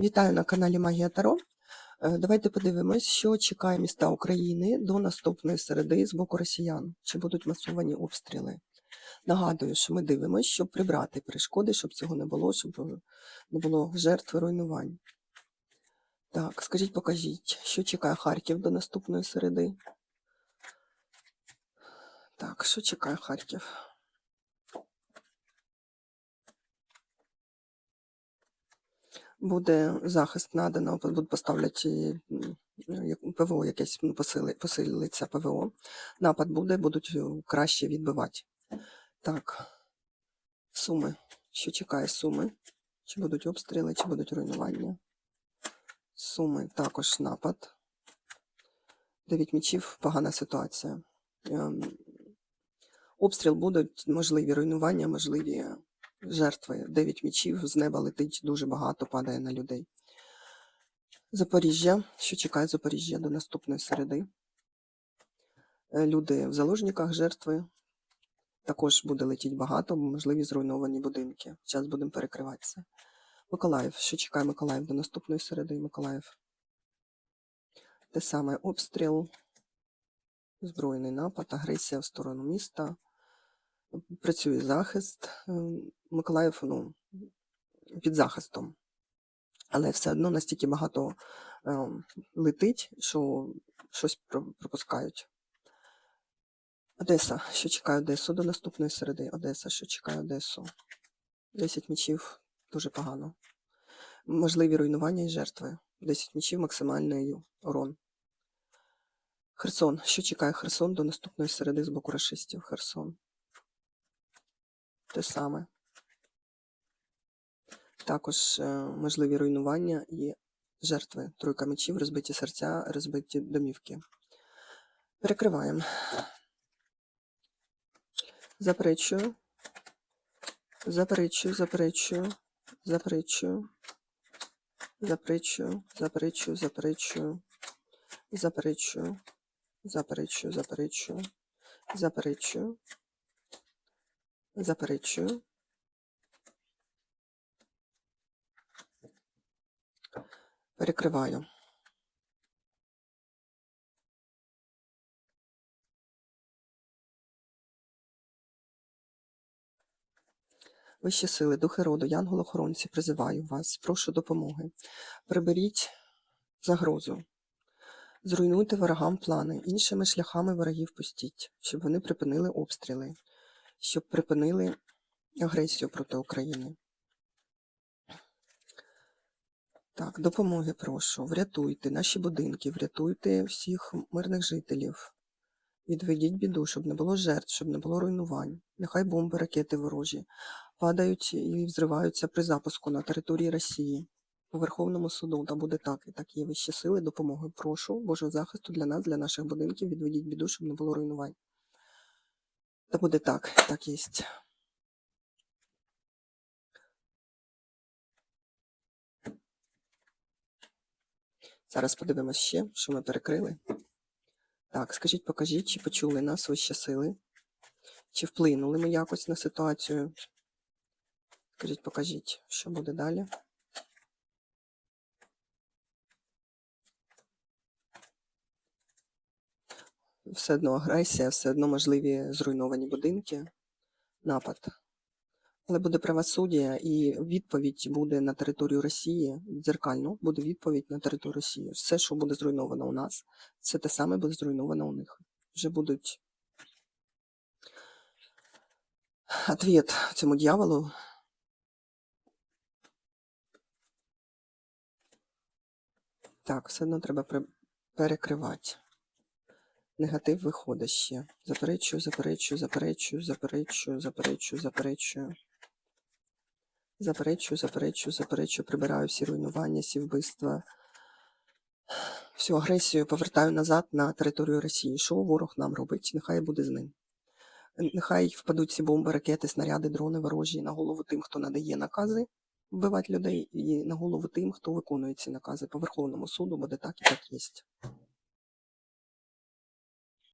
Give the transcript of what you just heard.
Вітаю на каналі Магія Таро. Е, Давайте подивимось, що чекає міста України до наступної середи з боку росіян. Чи будуть масовані обстріли? Нагадую, що ми дивимося, щоб прибрати перешкоди, щоб цього не було, щоб е, не було жертв руйнувань. Так, скажіть, покажіть, що чекає Харків до наступної середи? Так, що чекає Харків? Буде захист надано, поставлять ПВО якесь ну, посили, посилиться ПВО. Напад буде, будуть е, краще відбивати. Так, суми. Що чекає суми? Чи будуть обстріли, чи будуть руйнування? Суми також напад. Дев'ять мічів, погана ситуація. Ем, Обстріл будуть можливі руйнування, можливі жертви. Дев'ять мічів з неба летить дуже багато, падає на людей. Запоріжжя. Що чекає Запоріжжя до наступної середи? Е, Люди в заложниках, жертви. Також буде летіти багато, можливі зруйновані будинки. Зараз будемо перекриватися. Миколаїв. Що чекає Миколаїв до наступної середи? Миколаїв. Те саме обстріл, збройний напад, агресія в сторону міста. Працює захист. Е, Миколаїв ну, під захистом. Але все одно настільки багато е, летить, що щось пропускають. Одеса. Що чекає Одесу до наступної середи? Одеса, що чекає Одесу? 10 мічів дуже погано. Можливі руйнування і жертви. 10 мічів максимальний урон. Херсон. Що чекає Херсон до наступної середи з боку рашистів? Херсон. Те саме. Також е, можливі руйнування і жертви. Тройка мечів, розбиті серця, розбиті домівки. Перекриваємо. Заперечую. Заперечую, заперечую, заперечую. Заперечую, заперечую, заперечую. Заперечую. Заперечую, заперечую. Заперечую. Заперечую. Перекриваю. Вищі сили, духи роду, янголохоронці, призиваю вас, прошу допомоги. Приберіть загрозу. Зруйнуйте ворогам плани, іншими шляхами ворогів пустіть, щоб вони припинили обстріли, щоб припинили агресію проти України. Так, допомоги прошу. Врятуйте наші будинки, врятуйте всіх мирних жителів. Відведіть біду, щоб не було жертв, щоб не було руйнувань. Нехай бомби, ракети ворожі падають і взриваються при запуску на території Росії. По Верховному суду та буде так, і так є вищі сили, допомоги. Прошу Божого захисту для нас, для наших будинків. Відведіть біду, щоб не було руйнувань. Та буде так, так є. Зараз подивимось ще, що ми перекрили. Так, скажіть, покажіть, чи почули нас вищі сили? Чи вплинули ми якось на ситуацію? Скажіть, покажіть, що буде далі. Все одно агресія, все одно можливі зруйновані будинки, напад. Але буде правосуддя і відповідь буде на територію Росії, дзеркально буде відповідь на територію Росії. Все, що буде зруйновано у нас, це те саме буде зруйновано у них. Вже будуть ответ цьому дьяволу. Так, все одно треба перекривати. Негатив виходить ще. Заперечую, заперечую, заперечую, заперечую, заперечую, заперечую. Заперечую, заперечую, заперечую, прибираю всі руйнування, всі вбивства, всю агресію повертаю назад на територію Росії. Що ворог нам робить? Нехай буде з ним. Нехай впадуть ці бомби, ракети, снаряди, дрони ворожі на голову тим, хто надає накази вбивати людей, і на голову тим, хто виконує ці накази. По Верховному суду буде так і так є.